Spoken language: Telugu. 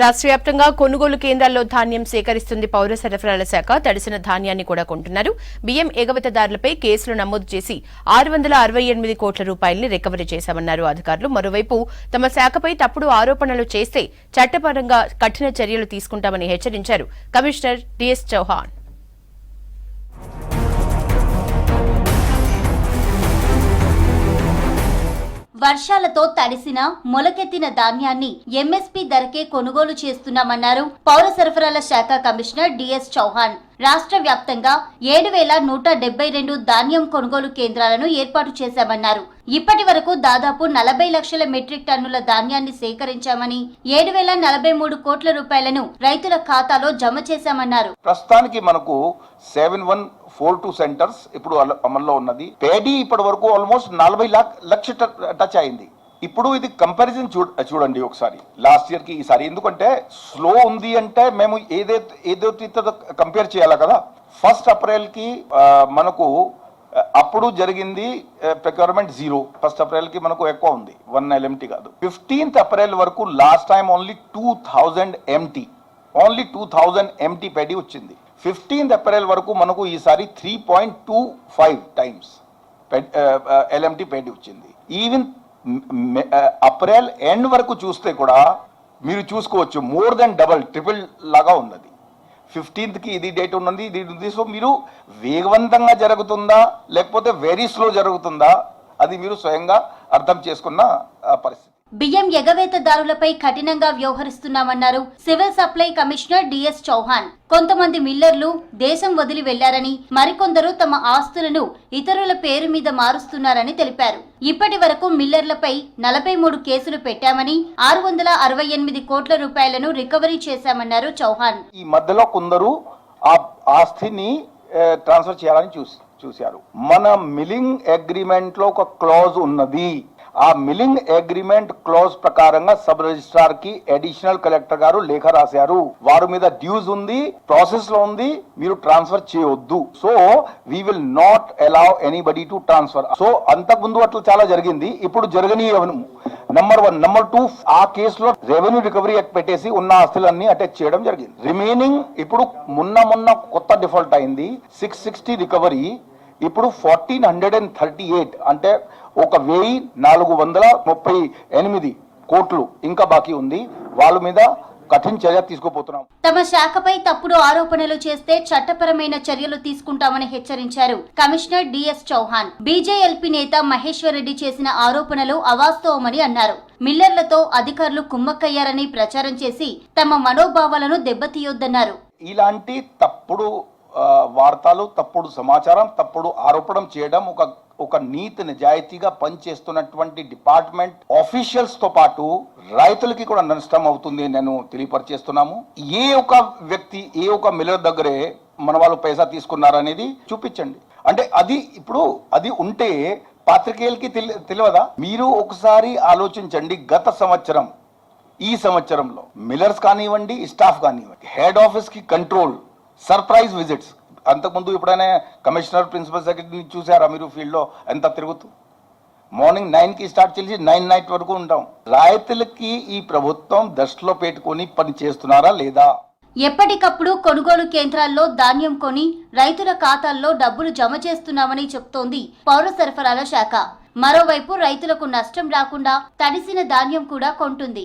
రాష్ట్ర వ్యాప్తంగా కొనుగోలు కేంద్రాల్లో ధాన్యం సేకరిస్తుంది పౌర సరఫరాల శాఖ. తడిసిన ధాన్యాన్ని కూడా కొంటున్నారు. బియ్యం ఎగవతదారులపై కేసులు నమోదు చేసి ఆరు వందల అరవై ఎనిమిది కోట్ల రూపాయల్ని రికవరీ చేశామన్నారు అధికారులు. మరోవైపు తమ శాఖపై తప్పుడు ఆరోపణలు చేస్తే చట్టపరంగా కఠిన చర్యలు తీసుకుంటామని హెచ్చరించారు. Commissioner DS Chauhan. వర్షాలతో తడిసిన మొలకెత్తిన ధాన్యాన్ని ఎంఎస్పీ ధరకే కొనుగోలు చేస్తున్నామన్నారు పౌర సరఫరాల శాఖ కమిషనర్ డిఎస్ చౌహాన్. రాష్ట్ర వ్యాప్తంగా ఏడు వేల నూట డెబ్బై రెండు ధాన్యం కొనుగోలు కేంద్రాలను ఏర్పాటు చేశామన్నారు. ఇప్పటి వరకు దాదాపు నలభై లక్షల మెట్రిక్ టన్నుల ధాన్యాన్ని సేకరించామని ఏడు వేల నలభై మూడు కోట్ల రూపాయలను రైతుల ఖాతాలో జమ చేశామన్నారు. ప్రస్తుతానికి మనకు seven one four two centres ఇప్పుడు అమల్లో ఉన్నది. పేడీ ఇప్పటి వరకు ఆల్మోస్ట్ నలభై లాక్ లక్ష టచ్ అయింది. ఇప్పుడు ఇది కంపారిజన్ చూ చూడండి ఒకసారి. లాస్ట్ ఇయర్కి ఈసారి ఎందుకంటే స్లో ఉంది అంటే మేము ఏదైతే ఏదైతే కంపేర్ చేయాలి కదా? ఫస్ట్ అప్రిల్కి మనకు అప్పుడు జరిగింది ప్రొక్యూర్మెంట్ జీరో ఫస్ట్ అప్రిల్కి మనకు ఎక్కువ ఉంది. వన్ ఎల్ఎంటీ కాదు. ఫిఫ్టీన్త్ అప్రిల్ వరకు last time only two thousand MT only two thousand MT paddy వచ్చింది. ఫిఫ్టీన్త్ ఏప్రిల్ వరకు మనకు ఈసారి three point two five times LMT paint వచ్చింది. ఈవెన్ అప్రిల్ ఎండ్ వరకు చూస్తే కూడా మీరు చూసుకోవచ్చు మోర్ దెన్ డబల్ ట్రిపుల్ లాగా ఉన్నది. ఫిఫ్టీన్త్కి ఇది డేట్ ఉన్నది ఇది ఉంది సో మీరు వేగవంతంగా జరుగుతుందా లేకపోతే వెరీ స్లో జరుగుతుందా అది మీరు స్వయంగా అర్థం చేసుకున్న పరిస్థితి. బియ్యం ఎగవేతదారులపై కఠినంగా వ్యవహరిస్తున్నామన్నారు civil supply commissioner DS Chauhan. కొంతమంది మిల్లర్లు దేశం వదిలి వెళ్ళారని మరికొందరు తమ ఆస్తులను ఇతరుల పేరు మీద మారుస్తున్నారని తెలిపారు. ఇప్పటి వరకు మిల్లర్లపై నలభై మూడు కేసులు పెట్టామని ఆరు వందల అరవై ఎనిమిది కోట్ల రూపాయలను రికవరీ చేశామన్నారు చౌహాన్. ఈ మధ్యలో కొందరు ఆ ఆస్తిని ట్రాన్స్ఫర్ చేయాలని చూసి చూశారు. మన మిలింగ్ అగ్రిమెంట్లో ఒక క్లాజ్ ఉన్నది. ఆ మిలింగ్ అగ్రిమెంట్ క్లోజ్ ప్రకారంగా సబ్ రిజిస్ట్రార్కి అడిషనల్ కలెక్టర్ గారు లేఖ రాశారు. వారి మీద డ్యూస్ ఉంది ప్రాసెస్లో ఉంది మీరు ట్రాన్స్ఫర్ చేయొద్దు. So we will not allow anybody to transfer so అంతకుముందు అట్లా చాలా జరిగింది. ఇప్పుడు జరగనీయవను నంబర్ వన్ నంబర్ టూ ఆ కేసులో రెవెన్యూ రికవరీ యాక్ట్ పెట్టేసి ఉన్న ఆస్తులన్నీ అటాచ్ చేయడం జరిగింది. రిమైనింగ్ ఇప్పుడు మొన్న మొన్న కొత్త డిఫాల్ట్ అయింది. సిక్స్ సిక్స్టీ రికవరీ ఇప్పుడు fourteen hundred and thirty eight అంటే ఒక వెయ్యి నాలుగు వందల ముప్పై ఎనిమిది కోట్లు ఇంకా బాకీ ఉంది. వాళ్ళ మీద కఠిన చర్య తీసుకోపోతున్నాం. తమ శాఖపై తప్పుడు ఆరోపణలు చేస్తే చట్టపరమైన చర్యలు తీసుకుంటామని హెచ్చరించారు కమిషనర్ డిఎస్ చౌహాన్. బీజేఎల్పీ నేత మహేశ్వర్ రెడ్డి చేసిన ఆరోపణలు అవాస్తవమని అన్నారు. మిల్లర్లతో అధికారులు కుమ్మక్కయ్యారని ప్రచారం చేసి తమ మనోభావాలను దెబ్బతీయొద్దన్నారు. ఇలాంటి తప్పుడు వార్తలు తప్పుడు సమాచారం తప్పుడు ఆరోపణం చేయడం ఒక ఒక నీతి నిజాయితీగా పనిచేస్తున్నటువంటి డిపార్ట్మెంట్ ఆఫీషియల్స్తో పాటు రైతులకి కూడా నష్టం అవుతుంది నేను తెలియపరిచేస్తున్నాము. ఏ ఒక వ్యక్తి ఏ ఒక మిల్లర్ దగ్గరే మన వాళ్ళు పైసా తీసుకున్నారనేది చూపించండి. అంటే అది ఇప్పుడు అది ఉంటే పాత్రికేయులకి తెలి తెలియదా మీరు ఒకసారి ఆలోచించండి గత సంవత్సరం ఈ సంవత్సరంలో. మిల్లర్స్ కానివ్వండి స్టాఫ్ కానివ్వండి హెడ్ ఆఫీస్కి కంట్రోల్ సర్ప్రైజ్ విజిట్స్. అంతకుముందు ఎప్పుడైనా కమిషనర్ ప్రిన్సిపల్ సెక్రటరీని చూసారా మీరు ఫీల్డ్లో? ఎంత తిరుగుతూ? మార్నింగ్ నైన్కి స్టార్ట్ చేసి నైన్ నైట్ వరకు ఉంటాం. రైతులకి ఈ ప్రభుత్వం దృష్టిలో పెట్టుకొని పని చేస్తున్నారా లేదా? ఎప్పటికప్పుడు కొనుగోలు కేంద్రాల్లో ధాన్యం కొని రైతుల ఖాతాల్లో డబ్బులు జమ చేస్తున్నామని చెప్తోంది పౌర సరఫరాల శాఖ. మరోవైపు రైతులకు నష్టం రాకుండా తడిసిన ధాన్యం కూడా కొంటుంది.